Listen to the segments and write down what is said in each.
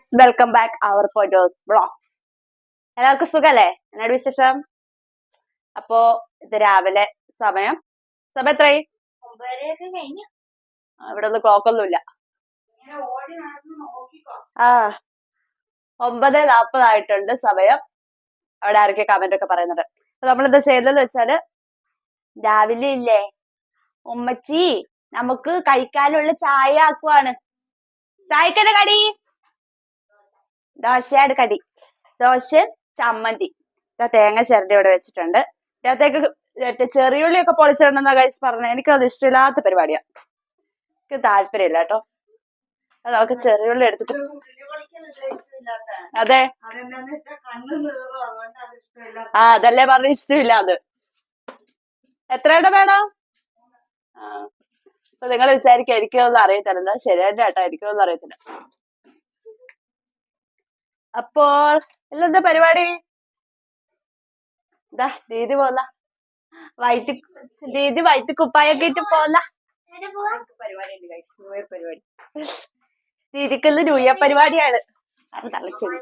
Guys welcome back അവർ photos blog എല്ലാവർക്കും സുഖല്ലേ? എന്നോട് വിശേഷം? അപ്പോ ഇത് രാവിലെ സമയം. സമയം എത്രയായി ഇവിടെ ഒന്നും ക്ലോക്ക് ഒന്നും ഇല്ല. ഓടി നടന്ന് നോക്കിക്കോ. ആ ഒമ്പത് നാപ്പതായിട്ടുണ്ട് സമയം. അവിടെ ആരൊക്കെ കമന്റ് ഒക്കെ പറയുന്നുണ്ട് അപ്പൊ എന്താ ചെയ്തതെന്ന് വെച്ചാൽ രാവിലെ ഇല്ലേ? ഉമ്മച്ചി നമുക്ക് കഴിക്കാനുള്ള ചായ ആക്കുവാണ്. ചായക്കന്നെ കടി? ദോശയുടെ കടി. ദോശ ചമ്മന്തി. തേങ്ങ ചിരണ്ടി ഇവിടെ വെച്ചിട്ടുണ്ട്. ഇതിനകത്തേക്ക് മറ്റേ ചെറിയുള്ളിയൊക്കെ പൊളിച്ചിടണമെന്ന ഗൈസ് പറഞ്ഞു എനിക്കത് ഇഷ്ടമില്ലാത്ത പരിപാടിയാ. എനിക്ക് താല്പര്യമില്ല കേട്ടോ. അത് നമുക്ക് ചെറിയുള്ളി എടുത്തിട്ട് അതെ. ആ അതല്ലേ പറഞ്ഞ ഇഷ്ടമില്ല അത്. എത്രയുടെ വേണം? അപ്പൊ നിങ്ങൾ വിചാരിക്കും എനിക്കൊന്നും അറിയത്തില്ല. എന്താ ശരിയായിട്ട് കേട്ടോ എനിക്കൊന്നും അറിയത്തില്ല. അപ്പോൾ എന്താ പരിപാടി? ഇതാ ദീദി പോന്ന. വൈറ്റ് ദീദി വൈറ്റ് കുപ്പായൊക്കെ ഇട്ട് പോന്ന. പരിപാടി ദീദിക്കുള്ള ന്യൂ ഇയർ പരിപാടിയാണ് തളച്ചത്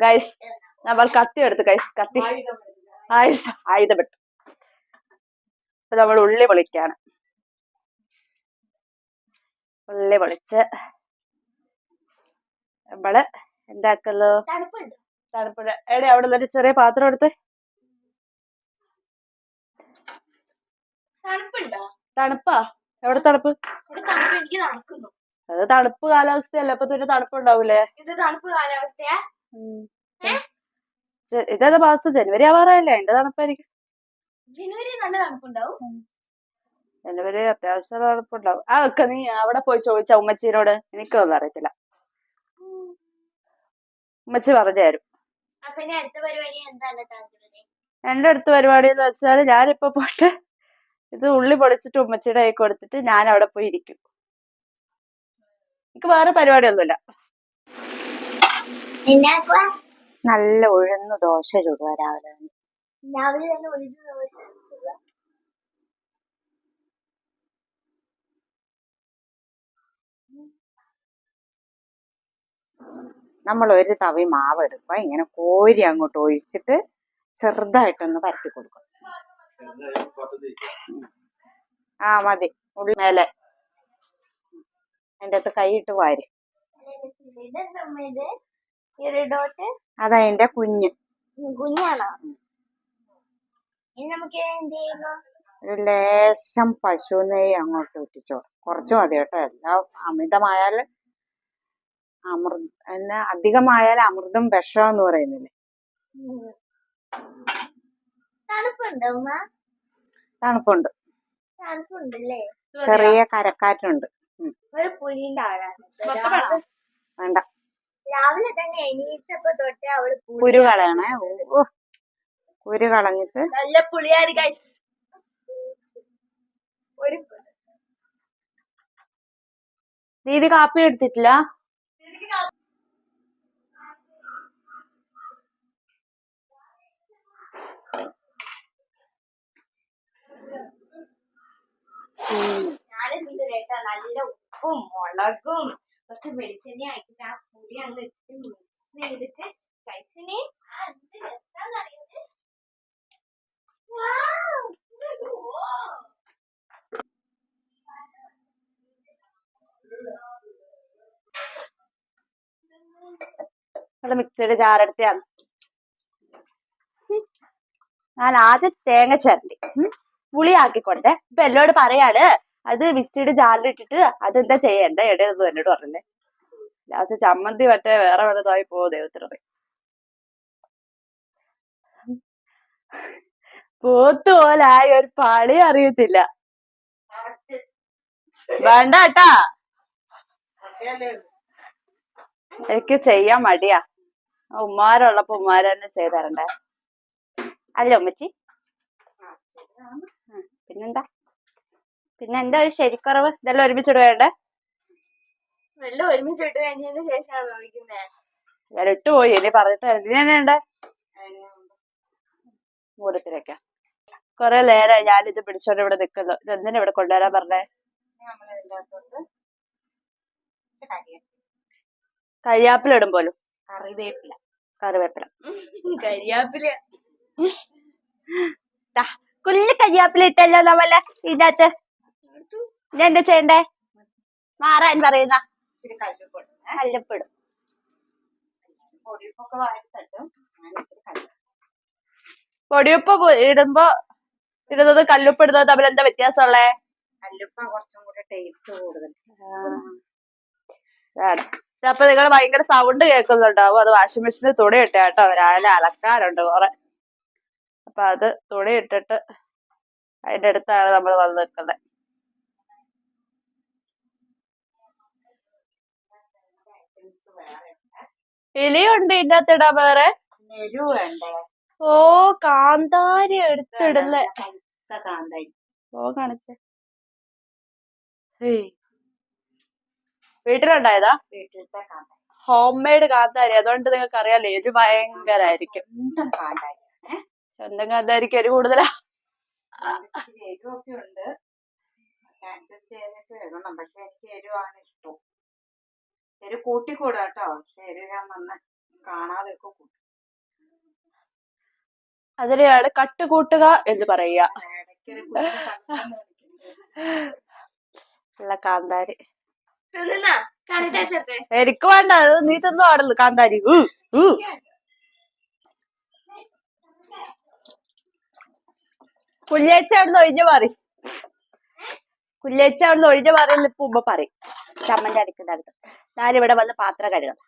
ഗൈസ് നമ്മൾ കത്തി എടുത്ത് ഗൈസ് കത്തി. ആയുധ. ആയുധപ്പെട്ടു നമ്മൾ ഉള്ളി പൊളിക്കാണ്. ഉള്ളി പൊളിച്ച് നമ്മൾ എന്താക്കല്ലോ തണുപ്പുണ്ട്. എടേ അവിടെ ഒരു ചെറിയ പാത്രം എടുത്ത്. തണുപ്പാ? എവിടെ തണുപ്പ്? അത് തണുപ്പ് കാലാവസ്ഥയല്ലേ അപ്പൊ പിന്നെ ഇത് തണുപ്പ് ജ- ഇതേതാ മാസം ജനുവരി ആവാറായല്ലേ? അതിന്റെ തണുപ്പായിരിക്കും. ജനുവരി നല്ല തണുപ്പുണ്ടാവും. ജനുവരി അത്യാവശ്യം ആ അതൊക്കെ നീ അവിടെ പോയി ചോദിച്ച ഉമ്മച്ചീനോട്? എനിക്കൊന്നും അറിയത്തില്ല. ഉമ്മച്ചി പറഞ്ഞു തരും. എന്റെ അടുത്ത പരിപാടി എന്ന് വെച്ചാൽ ഞാനിപ്പോ പോട്ട് ഇത് ഉള്ളി പൊളിച്ചിട്ട് ഉമ്മച്ചിയുടെ കൈ കൊടുത്തിട്ട് ഞാൻ അവിടെ പോയി ഇരിക്കും. എനിക്ക് വേറെ പരിപാടിയൊന്നുമില്ല. നല്ല ഉഴുന്ന് ദോശ ചൂടുക രാവിലെ. രാവിലെ തന്നെ ഒഴിച്ച് നമ്മൾ ഒരു തവി മാവ് എടുക്കുക ഇങ്ങനെ കോരി അങ്ങോട്ട് ഒഴിച്ചിട്ട് ചെറുതായിട്ടൊന്ന് പരത്തി കൊടുക്കും ആ മതി. ഉള്ളി മേലെ. അതിന്റെ അകത്ത് കൈയിട്ട് വാരി. അതതിന്റെ കുഞ്ഞ്. കുഞ്ഞാണോ? നമുക്ക് എന്ത് ചെയ്യുന്നു? ഒരു ലേശം പശു നെയ്യ് അങ്ങോട്ട് ഇട്ടിച്ചോ കുറച്ച് മതി കേട്ടോ. എല്ലാം അമിതമായാൽ അമൃ എന്നാ അധികമായാൽ അമൃതം വിഷം എന്ന് പറയുന്നില്ലേ? തണുപ്പുണ്ടോ ചെറിയ കരക്കാറ്റുണ്ട്. വേണ്ട. രാവിലെ തന്നെ എണീറ്റപ്പോ തൊട്ടേ അവൾ കുരു കളയണേ. ഓ കുരു കളഞ്ഞിട്ട്. നല്ല പുളിയാരി ദീദി കാപ്പി എടുത്തിട്ടില്ല? ഞാനെന്ത് കേട്ടോ നല്ല ഉപ്പും മുളകും. കുറച്ച് വെളിച്ചെണ്ണ ആക്കിട്ട് ആ പുളി അങ്ങ് ഇട്ടിട്ട് മിക്സ് ചെയ്തിട്ട് കഴിച്ചിനെ. എന്ത് രസാന്നറിയത് മിക്സിയുടെ ജാറെടുത്താണ് ഞാൻ ആദ്യം തേങ്ങ ചിരണ്ടി. പുളിയാക്കിക്കൊണ്ടേ ഇപ്പൊ എന്നോട് പറയാണ് അത് മിക്സിയുടെ ജാറിലിട്ടിട്ട് അതെന്താ ചെയ്യണ്ട? ഇടയെന്ന് എന്നോട് പറഞ്ഞേ ലാസ്റ്റ് ചമ്മന്തി മറ്റേ വേറെ വലുതായി പോവോ ദൈവത്തിനറി പോത്ത് ഒരു പണി അറിയത്തില്ല. വേണ്ട കേട്ടാ. എനിക്ക് ചെയ്യാൻ മടിയാ. ഉമ്മാരുള്ളപ്പോ ഉമ്മാരെന്നെ ചെയ്തരണ്ടേ ചെയ്തു അല്ല ഉമ്മച്ചി. പിന്നെന്താ? പിന്നെ എന്താ ഒരു ശരിക്കുറവ്? ഇതെല്ലാം ഒരുമിച്ചിട്ട് വേണ്ടേ എല്ലാം ഒരുമിച്ച് ഇട്ട് കഴിഞ്ഞതിന് ശേഷമാണ് നോക്കുന്നത് ഞാൻ ഇട്ടുപോയി ഇനി പറഞ്ഞിട്ട് എന്തിനാ മൂലത്തിലേക്കാ കൊറേ നേരം ഇത് പിടിച്ചോണ്ട് ഇവിടെ നിക്കുന്നു. ഇത് എന്തിനാ ഇവിടെ കൊണ്ടുവരാൻ പറഞ്ഞേ? കരിയാപ്പില. ഇടും പോലും. കറിവേപ്പില. കറിവേപ്പില. കരിയാപ്പില. കുഞ്ഞു കരിയാപ്പില ഇട്ടല്ലോ നമ്മളെ ഇതിനകത്ത്. ഞാൻ എന്താ ചെയ്യണ്ടേ? മാറാൻ പറയുന്ന. കല്ലുപ്പൊടി. കല്ല് പൊടിയുപ്പ് ഇടുമ്പോ ഇടുന്നത് കല്ലുപ്പ് ഇടുന്നത് തമ്മിൽ എന്താ വ്യത്യാസമുള്ളേ? കല്ലുപ്പ കുറച്ചും കൂടി ടേസ്റ്റ് കൂടുതൽ. അതാണ് അപ്പൊ നിങ്ങൾ ഭയങ്കര സൗണ്ട് കേൾക്കുന്നുണ്ടാവും. അത് വാഷിംഗ് മെഷീനിൽ തുണി ഇട്ടേട്ടോ രാവിലെ അലക്കാനുണ്ട് കുറെ. അപ്പൊ അത് തുണി ഇട്ടിട്ട് അതിന്റെ അടുത്താണ് നമ്മൾ വന്ന് നിൽക്കുന്നത് എലിയുണ്ട് ഇതിന്റെ അകത്ത് ഇടാൻ വേറെ? ഓ കാന്താരി എടുത്തിടല്ലേ ഓ കാണിച്ചേ. വീട്ടിലുണ്ടായതാ? ഹോം മെയ്ഡ് കാന്താരി. അതുകൊണ്ട് നിങ്ങൾക്ക് അറിയാലോ എരി ഭയങ്കരായിരിക്കും സ്വന്തം കാന്താരിക്ക് എരി കൂടുതലാ എരിവൊക്കെ ഉണ്ട്. അഡ്ജസ്റ്റ് ചെയ്തിട്ട് പക്ഷെ എനിക്ക് എരിവാണ് ഇഷ്ടം. എരിവ് കൂട്ടിക്കൂടാ കേട്ടോ. പക്ഷെ എരിവ് ഞാൻ നന്ന കാണാതെ ഒക്കെ കൂട്ടും. അതിനെയാണ് കട്ടുകൂട്ടുക എന്ന് പറയുക. കാന്താരി. എനിക്ക് വേണ്ട. നീ തിന്നു ആടല്ലോ കാന്താരി. കുല്ലേച്ച അവിടുന്ന് ഒഴിഞ്ഞു മാറി. കുല്ലേച്ച അവിടുന്ന് ഒഴിഞ്ഞു എന്ന് ഇപ്പൊ ഉമ്മ പറയും. ചമ്മന്റെ അടുക്കുന്ന അടുത്ത്. ഞാനിവിടെ വന്ന് പാത്രം കഴുകാം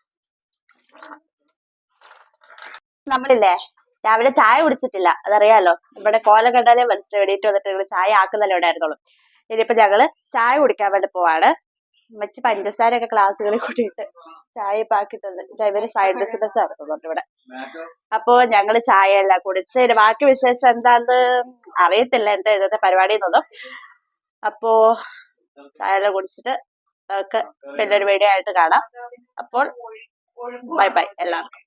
നമ്മളില്ലേ രാവിലെ ചായ കുടിച്ചിട്ടില്ല. അതറിയാലോ? ഇവിടെ കോലം കണ്ടാലേ മനസ്സിലായി എണീറ്റ് വന്നിട്ട് ഞങ്ങൾ ചായ ആക്കുന്നല്ലേ ഇവിടെ ആയിരുന്നുള്ളൂ ഇനിയിപ്പോ ഞങ്ങൾ ചായ കുടിക്കാൻ വേണ്ടി പോവാണ്. ഉമ്മച്ചി പഞ്ചസാരയൊക്കെ ക്ലാസ്സുകളിൽ കൂട്ടിയിട്ട് ചായ പാക്കിട്ടുണ്ട് തന്നിട്ട് ഇവർ സൈഡ് ബിസിനസ് നടത്തുന്നുണ്ട് ഇവിടെ. അപ്പോ ഞങ്ങൾ ചായ എല്ലാം കുടിച്ച് ബാക്കി വിശേഷം എന്താന്ന് അറിയത്തില്ല. എന്താ ഇന്നത്തെ പരിപാടി എന്നൊന്നും. അപ്പോ ചായ എല്ലാം കുടിച്ചിട്ട് നമുക്ക് പിന്നെ ഒരു വീഡിയോ ആയിട്ട് കാണാം. അപ്പോൾ ബൈ ബൈ എല്ലാവർക്കും.